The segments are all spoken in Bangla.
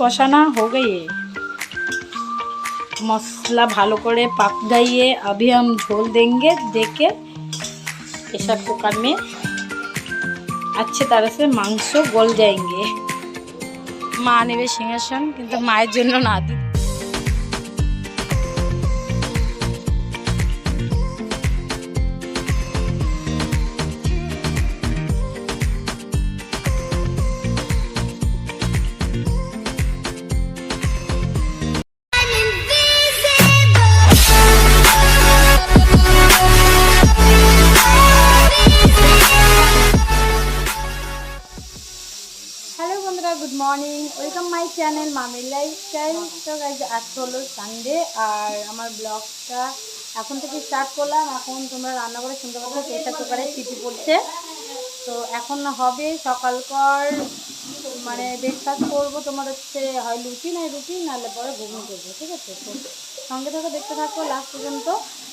কষানা हो गई है मसाला भालो करे पक गई है अभी हम झोल देंगे देख के प्रेशर कुकर में अच्छे तरह से মাংস গল जाएंगे মা নেবে সিংহাসন কিন্তু মায়ের জন্য না মর্নিং ওয়েলকাম মাই চ্যানেল মামির লাইফস্টাইল তো গাইজ আজকে হলো সানডে আর আমার ব্লগটা এখন থেকে স্টার্ট করলাম। এখন তোমরা রান্না করে শুনতে পাচ্ছ প্রেশার কুকারে সিটি পড়ছে। তো এখন হবে সকালকর মানে ব্রেকফাস্ট করব। তোমার হচ্ছে হয় লুচি, নয় রুটি, নাহলে পরে ঘুগনি করব, ঠিক আছে? তো সঙ্গে থাকো, দেখতে থাকো লাস্ট পর্যন্ত।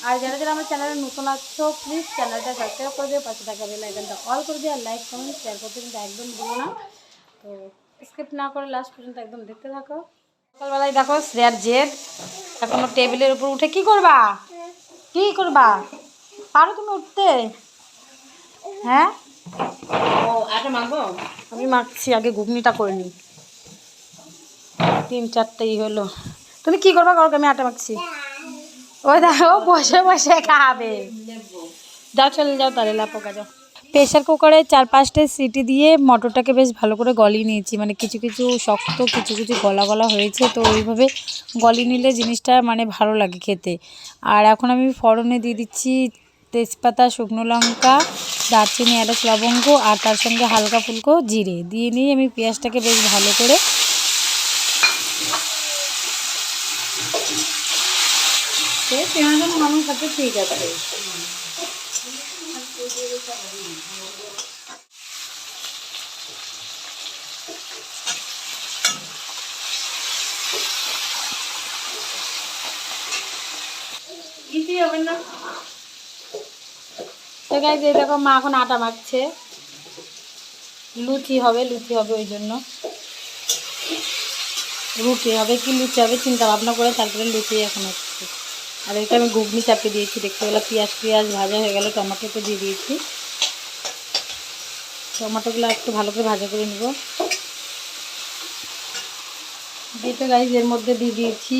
আর যারা যারা আমার চ্যানেলে নতুন আছো প্লিজ চ্যানেলটা সাবস্ক্রাইব করে দিও, পাশে থাকা বেল অল করে দিও, আর লাইক কমেন্ট শেয়ার করতে কিন্তু একদম ভুলো না। তো স্কিপ না করে লাস্ট পর্যন্ত একদম দেখতে থাকো। সকালবেলায় দেখো শ্রেয়ার জেদ। এখনও টেবিলের উপর উঠে কি করবা? কি করবা? পারো তুমি উঠতে? হ্যাঁ? ও আটা মাখবো আমি মাখছি আগে ঘুগনিটা করে নিই। তিন চারটেই হলো। তুমি কি করবা করো আমি আটা মাখছি। ওই দেখো বসে বসে খাবে। যাও চলে যাও তাহলে লাপোকা যাও প্রেশার কুকারে চার পাঁচটা সিটি দিয়ে মটরটাকে বেশ ভালো করে গলিয়ে নিয়েছি। মানে কিছু কিছু শক্ত, কিছু কিছু গলা গলা হয়েছে, তো ওইভাবে গলিয়ে নিলে জিনিসটা মানে ভালো লাগে খেতে। আর এখন আমি ফড়নে দিয়ে দিচ্ছি তেজপাতা, শুকনো লঙ্কা, দারচিনি, এলাচ, লবঙ্গ আর তার সঙ্গে হালকা ফুলকো জিরে। দিয়ে নিয়ে আমি পেঁয়াজটাকে বেশ ভালো করে পেঁয়াজ মানুষ ঠিক আছে। দেখো মা এখন আটা মাখছে। লুচি হবে লুচি হবে ওই জন্য। রুটি হবে, কি লুচি হবে, চিন্তা ভাবনা করে তারপরে লুচি এখন হচ্ছে। আর এটা আমি ঘুগনি চাপিয়ে দিয়েছি, দেখতে পেলাম পেঁয়াজ পেঁয়াজ ভাজা হয়ে গেল টমেটো তো দিয়ে দিয়েছি। টমেটোগুলো একটু ভালো করে ভাজা করে নেব। দিয়ে গাইজ এর মধ্যে দিয়ে দিয়েছি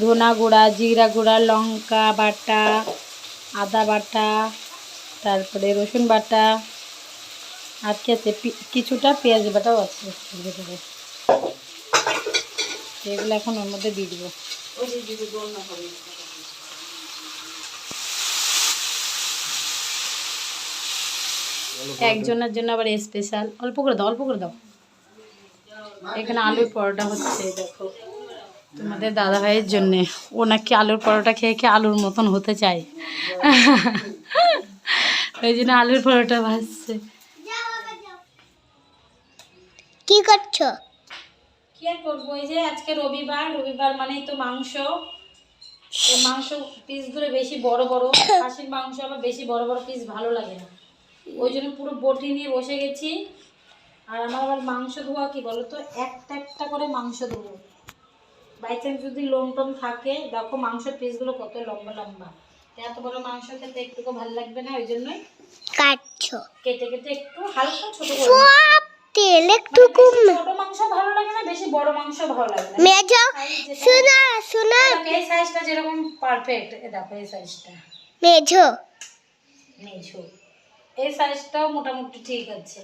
ধনা গুঁড়া, জিরা গুঁড়া, লঙ্কা বাটা, আদা বাটা, তারপরে রসুন বাটা, আর কি আছে? কিছুটা পেঁয়াজ বাটাও আছে। এগুলো এখন ওর মধ্যে দিয়ে দিব ওই যে যদি দোল না হবে একজনের জন্য আবার স্পেশাল অল্প করে দাও অল্প করে দাও। এখানে আলুর পরোটা হচ্ছে দেখো। তোমাদের দাদা ভাইয়ের জন্যে। ও নাকি আলুর পরোটা খেয়ে খেয়ে আলুর মতন হতে চায়। ওই জন্য আলুর পরোটা ভাজছে। কি করছ? কি আর করব? এই যে আজকে রবিবার রবিবার মানেই তো মাংস। মাংস পিসগুলো বেশি বড় বড় খাসির মাংস আবার বেশি বড় বড় পিস ভালো লাগে না। ওই জন্য পুরো বটি নিয়ে বসে গেছি। আর আমার আবার মাংস ধোয়া কি বলো তো একটা একটা করে মাংস ধোবো। বাই চান্স যদি লোম টোম থাকে দেখো মাংসের পিসগুলো কত লম্বা লম্বা। এত বড় মাংস খেতে একটুকু ভালো লাগবে না ওই জন্যই কাটছো। কেটে কেটে একটু হালকা ছোট করে সব তেল একটু মানে কম ছোট মাংস ভালো লাগে না বেশি বড় মাংস ভালো লাগে না। মেজো শোনা শোনা। এই সাইজটা যেরকম পারফেক্ট দেখো এই সাইজটা মেজো। মেঝো এই সাইজটাও মোটামুটি ঠিক আছে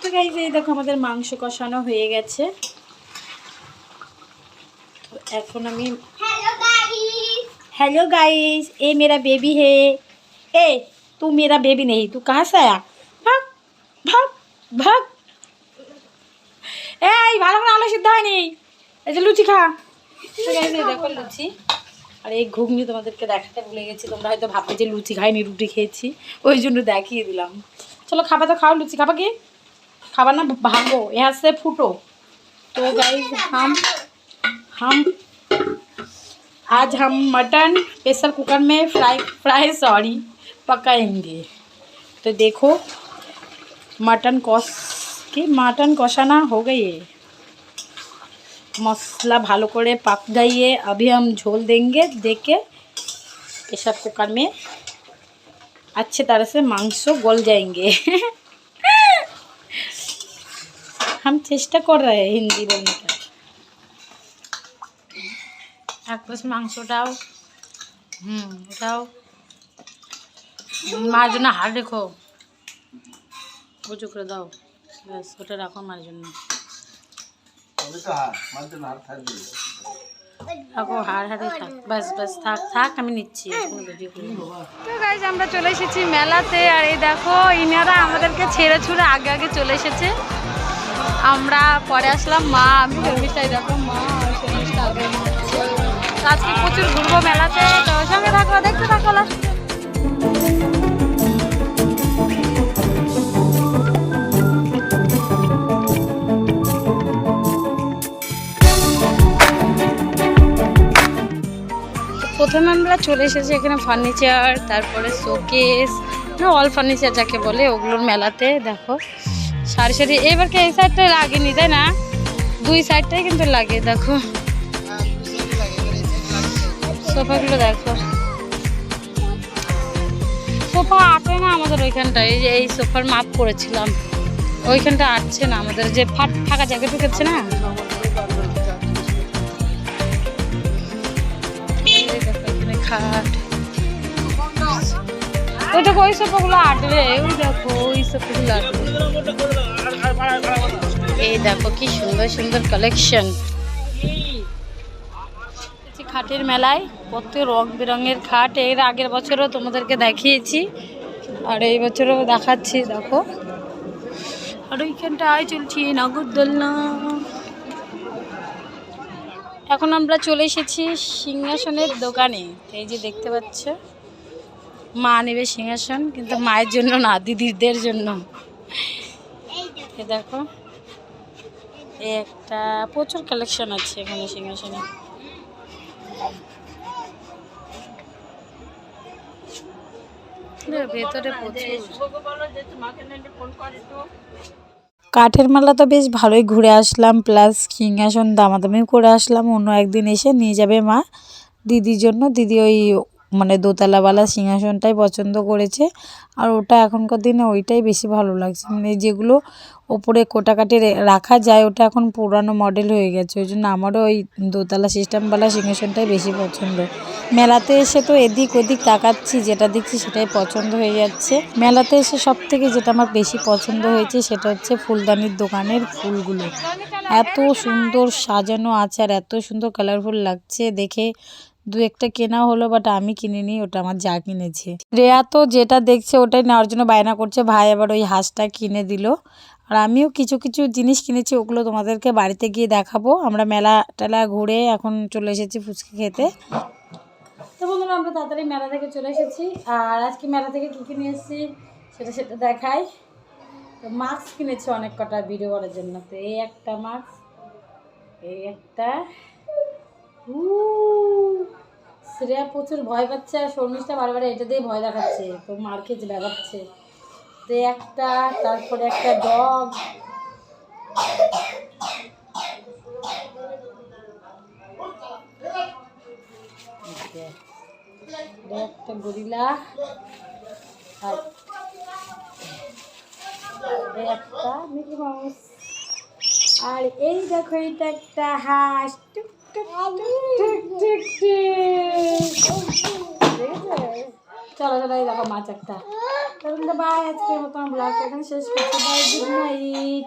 তো গাইজ এই দেখো আমাদের মাংস কষানো হয়ে গেছে তো এখন আমি হ্যালো গাইস हेलो गाइस ये मेरा बेबी है ए तू मेरा बेबी नहीं तू कहाँ से आया भाग भाग भाग এই ভালো করে আলো সিদ্ধ হয়নি এই যে লুচি খা তো guys, এই দেখো লুচি আর এই ঘুগনি তোমাদেরকে দেখাতে ভুলে গেছি তোমরা হয়তো ভাববে যে লুচি খাইনি রুটি খেয়েছি ওই জন্য দেখিয়ে দিলাম চলো খাবা তো খাও লুচি খাবা কি খাবার না ভাঙো यहाँ से फूटो तो गाइस हम हम आज हम मटन प्रेशर कुकर में फ्राई फ्राई सॉरी पकाएंगे तो देखो मटन कस কি মাটন কষানা हो गई है मसाला ভালো করে पक गई है अभी हम झोल देंगे देख के प्रेशर कुकर में अच्छे तरह से मांस गल जाएंगे हम चेष्टा कर रहे हैं हिंदी बोलने का এক পিস মাংসটাও হুম ওটাও মার জন্য হাড় রেখো উঁচু করে দাও ব্যাস ওটা রাখো মার জন্য তো গাইজ আমরা চলে এসেছি মেলাতে, আর এই দেখো, ইনারা আমাদেরকে ছেড়ে ছুড়ে আগে আগে চলে এসেছে। আমরা পরে আসলাম, মা, আমি শর্মিষ্ঠাই দেখো, মা শর্মিষ্ঠা আজকে প্রচুর ঘুরবো মেলাতে, তো সঙ্গে থাকো, দেখতে থাকো প্রথমে আমরা চলে এসেছি এখানে ফার্নিচার তারপরে শোকেস অল ফার্নিচার যাকে বলে, ওগুলোর মেলাতে, দেখো। সারি সারি এবারকে এই সাইডটাই লাগেনি, তাই না? দুই সাইডটাই কিন্তু লাগে, দেখো। সোফাগুলো দেখো। সোফা আটে না আমাদের ওইখানটায়, এই যে এই সোফার মাপ করেছিলাম। ওইখানটা আটছে না আমাদের, যে ফাট ফাঁকা জায়গা ঢুকেছে না? দেখো এখানে ওই সোফাগুলো আটবে? ওই দেখো ওই আটবে। এই দেখো কি সুন্দর সুন্দর কালেকশন খাটের মেলায় কত রং বেরঙের খাট এর আগের বছরও তোমাদেরকে দেখিয়েছি। আর এই বছরও দেখাচ্ছি দেখো। আর ওইখানটায় চলছি নাগরদোলনা। এখন আমরা চলে এসেছি সিংহাসনের দোকানে। এই যে দেখতে পাচ্ছ মা নেবে সিংহাসন কিন্তু মায়ের জন্য না দিদিদের জন্য। এ দেখো এই একটা প্রচুর কালেকশন আছে এখানে সিংহাসনে। ভেতরে প্রচুর। কাঠের মেলা তো বেশ ভালোই ঘুরে আসলাম প্লাস সিংহাসন দামাদামিও করে আসলাম। অন্য একদিন এসে নিয়ে যাবে মা দিদির জন্য। দিদি ওই মানে দোতলাওয়ালা সিংহাসনটাই পছন্দ করেছে। আর ওটা এখনকার দিনে ওইটাই বেশি ভালো লাগছে। মানে যেগুলো ওপরে কোটাকাটি রাখা যায়, ওটা এখন পুরানো মডেল হয়ে গেছে। ওই জন্য আমারও ওই দোতলা সিস্টেমওয়ালা সিংহাসনটাই বেশি পছন্দ। মেলাতে এসে তো এদিক ওদিক তাকাচ্ছি, যেটা দেখছি সেটাই পছন্দ হয়ে যাচ্ছে। মেলাতে এসে সব থেকে যেটা আমার বেশি পছন্দ হয়েছে সেটা হচ্ছে ফুলদানির দোকানের ফুলগুলো। এত সুন্দর সাজানো আছে আর এত সুন্দর কালারফুল লাগছে। দেখে দু একটা কেনা হলো বাট আমি কিনিনি, ওটা আমার যা কিনেছে। রেয়া তো যেটা দেখছে ওটাই নেওয়ার জন্য বায়না করছে, ভাই আবার ওই হাঁসটা কিনে দিল। আর আমিও কিছু কিছু জিনিস কিনেছি, ওগুলো তোমাদেরকে বাড়িতে গিয়ে দেখাবো। আমরা মেলা টেলা ঘুরে এখন চলে এসেছি ফুচকা খেতে। তো বন্ধুরা, আমরা তাড়াতাড়ি মেলা থেকে চলে এসেছি। আর আজকে মেলা থেকে কী কিনে এসেছি, সেটা সেটা দেখাই। তো মাস্ক কিনেছি অনেক কটা ভিডিও করার জন্য। তো এই একটা মাস্ক, এই একটা। শ্রেয়া প্রচুর ভয় পাচ্ছে আর শর্মিষ্ঠা বারবার এটা দিয়ে ভয় দেখাচ্ছে, তো মার খেয়েছে দেখাচ্ছে তো একটা, তারপরে একটা ডগ একটা গরিলা আর একটা মিকি মাউস আর এই দেখো, এটা একটা হাঁস। চলো চলো, এই দেখো মাছ একটা। তখন বাই আজকের মতো ব্লগ এখানে শেষ করছি। Bye good night